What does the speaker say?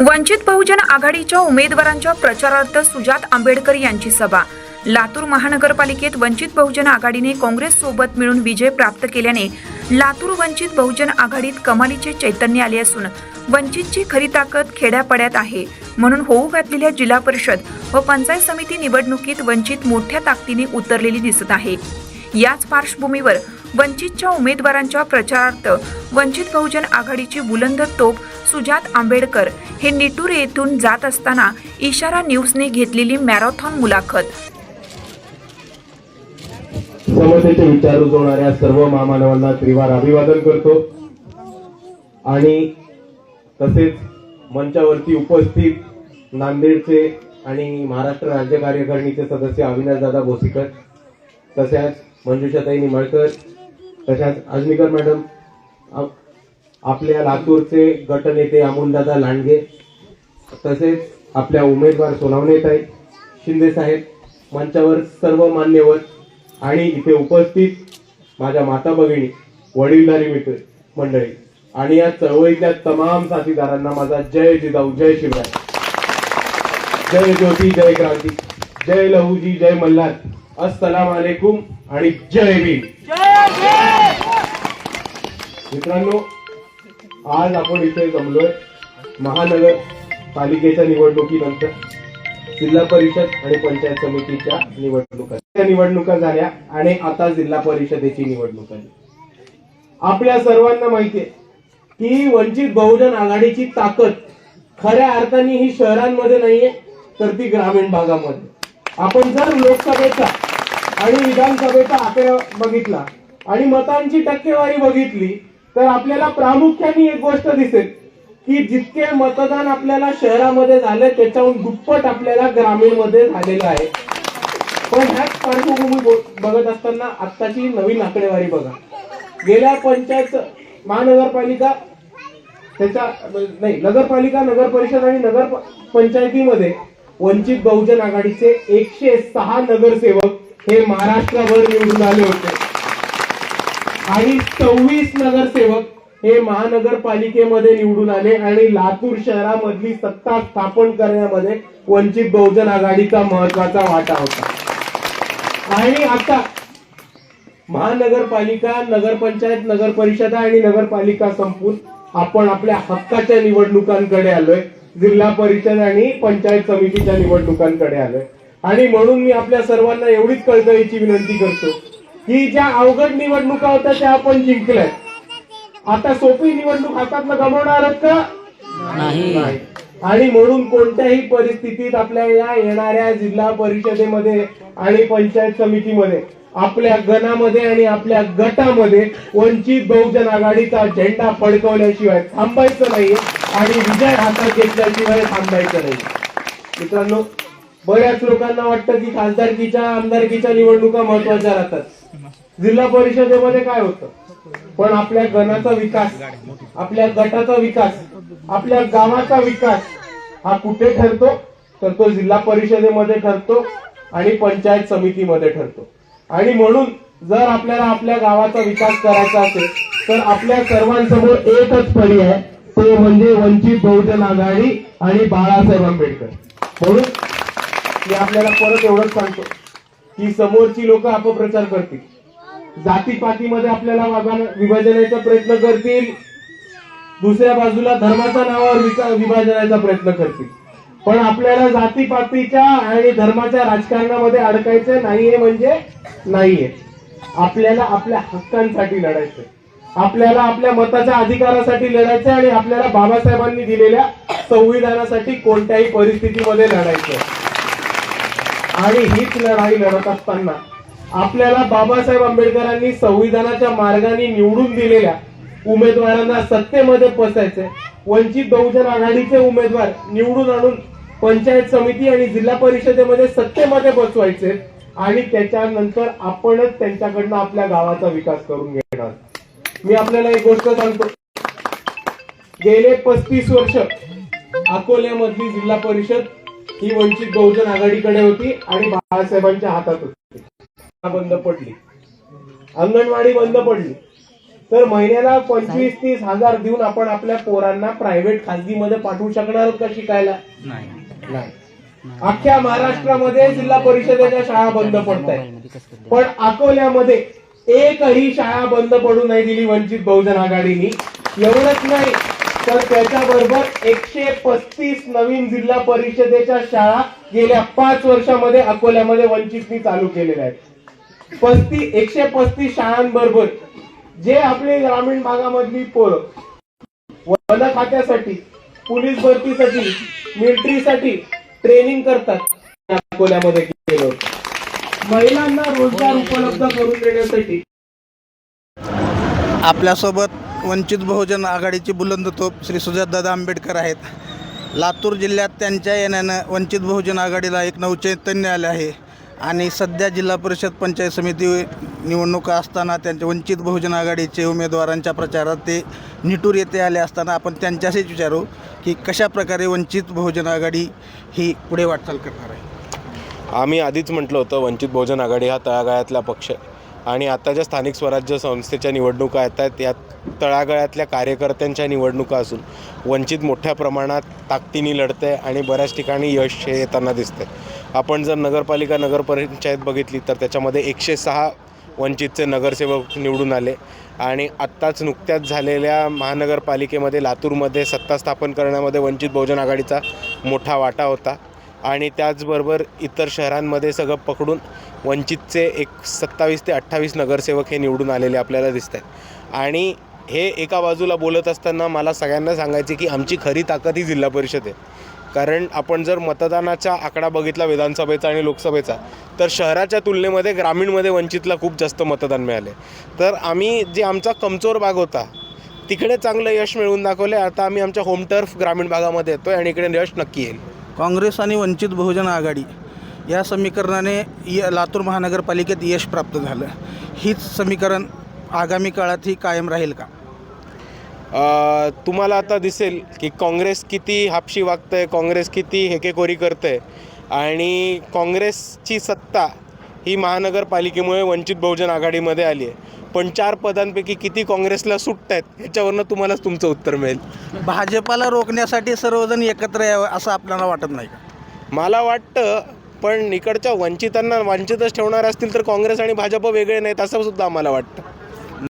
वंचित बहुजन आघाडीच्या उमेदवारांच्या प्रचारार्थ सुजात आंबेडकर यांची सभा. लातूर महानगरपालिकेत वंचित बहुजन आघाडीने काँग्रेस सोबत मिळून विजय प्राप्त केल्याने लातूर वंचित बहुजन आघाडीत कमालीचे चैतन्य आले असून वंचितची खरी ताकद खेड्यापाड्यात आहे. म्हणून होऊ घातलेल्या जिल्हा परिषद व पंचायत समिती निवडणुकीत वंचित मोठ्या ताकदीने उतरलेली दिसत आहे. याच पार्श्वभूमीवर वंचितच्या उमेदवारांच्या प्रचारार्थ वंचित बहुजन आघाडीची बुलंद तोप सुजात आंबेडकर हे निटूर येथून जात असताना इशारा न्यूजने घेतलेली मॅरेथॉन मुलाखत. समतेचे विचार रुजवणाऱ्या सर्व महामानवांना त्रिवार अभिवादन करतो. आणि तसेच मंचावरती उपस्थित नांदेडचे आणि महाराष्ट्र राज्य कार्यकारिणीचे सदस्य अविनाशदादा भोसीकर तसेच मंजुषाताई निंबाळकर तशाच अजनीकर मॅडम आपल्या लातूरचे गटनेते अमोलदादा लांडगे तसेच आपल्या उमेदवार सोनावणेताई शिंदे साहेब मंचावर सर्व मान्यवर आणि इथे उपस्थित माझ्या माता भगिनी वडीलधारी मित्र मंडळी आणि या चळवळीतल्या तमाम साथीदारांना माझा जय जिजाऊ जय शिवराय. जय ज्योती जय क्रांती जय लहूजी जय मल्हार. अस्सलाम वालेकुम आणि जय भीम. मित्रांनो आज आपण इथे जमलोय महानगर पालिकेच्या निवडणुकीनंतर जिल्हा परिषद आणि पंचायत समितीच्या निवडणुका. त्या निवडणुका झाल्या आणि आता जिल्हा परिषदेची निवडणूक आली. आपल्या सर्वांना माहितीये की वंचित बहुजन आघाडीची ताकद खऱ्या अर्थाने ही शहरांमध्ये नाहीये तर ती ग्रामीण भागामध्ये. आपण जर लोकसभेचा आणि विधानसभेचा आकडा बघितला आणि मतांची टक्केवारी बघितली तर आपल्याला प्रामुख्याने एक गोष्ट दिसेल की जितके मतदान आपल्याला शहरामध्ये झाले त्याच्याहून दुप्पट आपल्याला ग्रामीणमध्ये झालेलं आहे. पण ह्याच पार्श्वभूमी बघत असताना आत्ताची नवीन आकडेवारी बघा. गेल्या पंचायत महानगरपालिका त्याच्या नाही नगरपालिका नगर परिषद आणि नगर पंचायतीमध्ये वंचित बहुजन आघाडीचे एकशे सहा नगरसेवक हे महाराष्ट्रभर निवडून आले होते. आणि सव्वीस नगरसेवक हे महानगरपालिकेमध्ये निवडून आले आणि लातूर शहरामधली सत्ता स्थापन करण्यामध्ये वंचित बहुजन आघाडीचा महत्त्वाचा वाटा होता. आणि आता महानगरपालिका नगरपंचायत नगर परिषद आणि नगरपालिका संपून आपण आपल्या हक्काच्या निवडणुकांकडे आलोय. जिल्हा परिषद आणि पंचायत समितीच्या निवडणुकांकडे आलोय. आणि म्हणून मी आपल्या सर्वांना एवढीच कळकळीची विनंती करतो की ज्या अवघड निवडणुका होत्या त्या आपण जिंकल्या आता सोपी निवडणूक हातातलं गमावणार आहात का? नाही. आणि म्हणून कोणत्याही परिस्थितीत आपल्या या येणाऱ्या जिल्हा परिषदेमध्ये आणि पंचायत समितीमध्ये आपल्या गणामध्ये आणि आपल्या गटामध्ये वंचित बहुजन आघाडीचा झेंडा फडकवल्याशिवाय थांबायचं नाही आणि विजय हातात घेतल्याशिवाय थांबायचं नाही मित्रांनो बऱ्याच लोकांना वाटतं की खासदारकीच्या आमदारकीच्या निवडणुका महत्त्वाच्या राहतात. जिल्हा परिषदेमध्ये काय होतं? पण आपल्या गणाचा विकास आपल्या गटाचा विकास आपल्या गावाचा विकास हा कुठे ठरतो? तर तो जिल्हा परिषदेमध्ये ठरतो आणि पंचायत समितीमध्ये ठरतो. आणि म्हणून जर आपल्याला आपल्या गावाचा विकास करायचा असेल तर आपल्या सर्वांसमोर एकच पर्याय तो म्हणजे वंचित बहुजन आघाडी आणि बाळासाहेब आंबेडकर. म्हणून मी आपल्याला परत एवढंच सांगतो. की समोरची लोक अपप्रचार करतील. जातीपातीमध्ये आपल्याला वागा- विभाजनाचा प्रयत्न करतील. दुसऱ्या बाजूला धर्माच्या नावावर विभाजनाचा प्रयत्न करतील. पण आपल्याला जातीपातीच्या आणि धर्माच्या राजकारणामध्ये अडकायचं नाहीये म्हणजे नाहीये. आपल्याला आपल्या हक्कांसाठी लढायचंय. आपल्याला आपल्या मताच्या अधिकारासाठी लढायचंय आणि आपल्याला बाबासाहेबांनी दिलेल्या संविधानासाठी कोणत्याही परिस्थितीमध्ये लढायचंय. आणि हीच लढाई लढत असताना आपल्याला बाबासाहेब आंबेडकरांनी संविधानाच्या मार्गाने निवडून दिलेल्या उमेदवारांना सत्तेमध्ये पसायचे वंचित बहुजन आघाडीचे उमेदवार निवडून आणून पंचायत समिती आणि जिल्हा परिषदेमध्ये सत्तेमध्ये बसवायचे आणि त्याच्यानंतर आपणच त्यांच्याकडनं आपल्या गावाचा विकास करून घेणार. मी आपल्याला एक गोष्ट सांगतो. गेले पस्तीस वर्ष अकोल्यामधली जिल्हा परिषद ही वंचित बहुजन आघाडीकडे होती आणि बाळासाहेबांच्या हातात होती. बंद पडली. अंगणवाडी बंद पडली. तर महिन्याला पंचवीस तीस हजार देऊन आपण आपल्या पोरांना प्रायव्हेट खाजगीमध्ये पाठवू शकणार का शिकायला? नाही. नाही. अख्ख्या महाराष्ट्रामध्ये जिल्हा परिषदेच्या शाळा बंद पडत आहेत पण अकोल्यामध्ये एकही शाळा बंद पडू नाही दिली वंचित बहुजन आघाडीनी. एवढंच नाही. तर त्याच्याबरोबर एकशे पस्तीस नवीन जिल्हा परिषदेच्या शाळा गेल्या पाच वर्षामध्ये अकोल्यामध्ये वंचितनी चालू केलेल्या आहेत. पस्ती एकशे पस्तीस शाळांबरोबर जे आपली ग्रामीण भागामधली पोरं वन खात्यासाठी पोलीस भरतीसाठी मिलिटरीसाठी ट्रेनिंग करतात. अकोल्यामध्ये केलं महिलांना रोजगार उपलब्ध करून देण्यासाठी आपल्यासोबत वंचित बहुजन आघाडीची बुलंद तोप श्री सुजातदादा आंबेडकर आहेत. लातूर जिल्ह्यात त्यांच्या येण्यानं वंचित बहुजन आघाडीला एक नवचैतन्य आले आहे. आणि सध्या जिल्हा परिषद पंचायत समिती निवडणुका असताना त्यांच्या वंचित बहुजन आघाडीचे उमेदवारांच्या प्रचारात ते निटूर येथे आले असताना आपण त्यांच्याशीच विचारू की कशा प्रकारे वंचित बहुजन आघाडी ही पुढे वाटचाल करणार आहे. आम्ही आधीच म्हटलं होतं वंचित बहुजन आघाडी हा तळागाळातला पक्ष आहे. आणि आता ज्या स्थानिक स्वराज्य संस्थेच्या निवडणुका येत आहेत यात तळागाळातल्या कार्यकर्त्यांच्या निवडणुका असून वंचित मोठ्या प्रमाणात ताकदीने लढते आणि बऱ्याच ठिकाणी यश हे येताना दिसते आपण जर नगरपालिका नगरपंचायत बघितली तर त्याच्यामध्ये एकशे सहा वंचितचे नगरसेवक निवडून आले आणि आत्ताच नुकत्याच झालेल्या महानगरपालिकेमध्ये लातूरमध्ये सत्ता स्थापन करण्यामध्ये वंचित बहुजन आघाडीचा मोठा वाटा होता. आणि त्याचबरोबर इतर शहरांमध्ये सगळं पकडून वंचितचे एक सत्तावीस ते अठ्ठावीस नगरसेवक हे निवडून आलेले आपल्याला दिसत आहेत आणि हे एका बाजूला बोलत असताना मला सगळ्यांना सांगायचे की आमची खरी ताकद ही जिल्हा परिषद आहे. कारण आपण जर मतदानाचा आकडा बघितला विधानसभेचा आणि लोकसभेचा तर शहराच्या तुलनेमध्ये ग्रामीणमध्ये वंचितला खूप जास्त मतदान मिळाले. तर आम्ही जे आमचा कमजोर भाग होता तिकडे चांगलं यश मिळवून दाखवले. आता आम्ही आमच्या होम टर्फ ग्रामीण भागामध्ये येतोय आणि इकडे यश नक्की येईल. काँग्रेस आणि वंचित बहुजन आघाडी. या समीकरणाने य लातूर महानगरपालिकेत यश प्राप्त झालं. हीच समीकरण आगामी काळातही कायम राहील का? अ, तुम्हाला आता दिसेल की काँग्रेस किती हापशी वागतंय काँग्रेस किती हेकेखोरी करते आणि काँग्रेसची सत्ता ही महानगरपालिकेमुळे वंचित बहुजन आघाडीमध्ये आली आहे. पण चार पदांपैकी किती काँग्रेसला सुटत आहेत ह्याच्यावरनं तुम्हालाच तुमचं उत्तर मिळेल. भाजपाला रोखण्यासाठी सर्वजण एकत्र यावं असं आपल्याला वाटत नाही का? मला वाटतं पण इकडच्या वंचितांना वंचितच ठेवणार असतील तर काँग्रेस आणि भाजप वेगळे नाहीत असं सुद्धा आम्हाला वाटतं.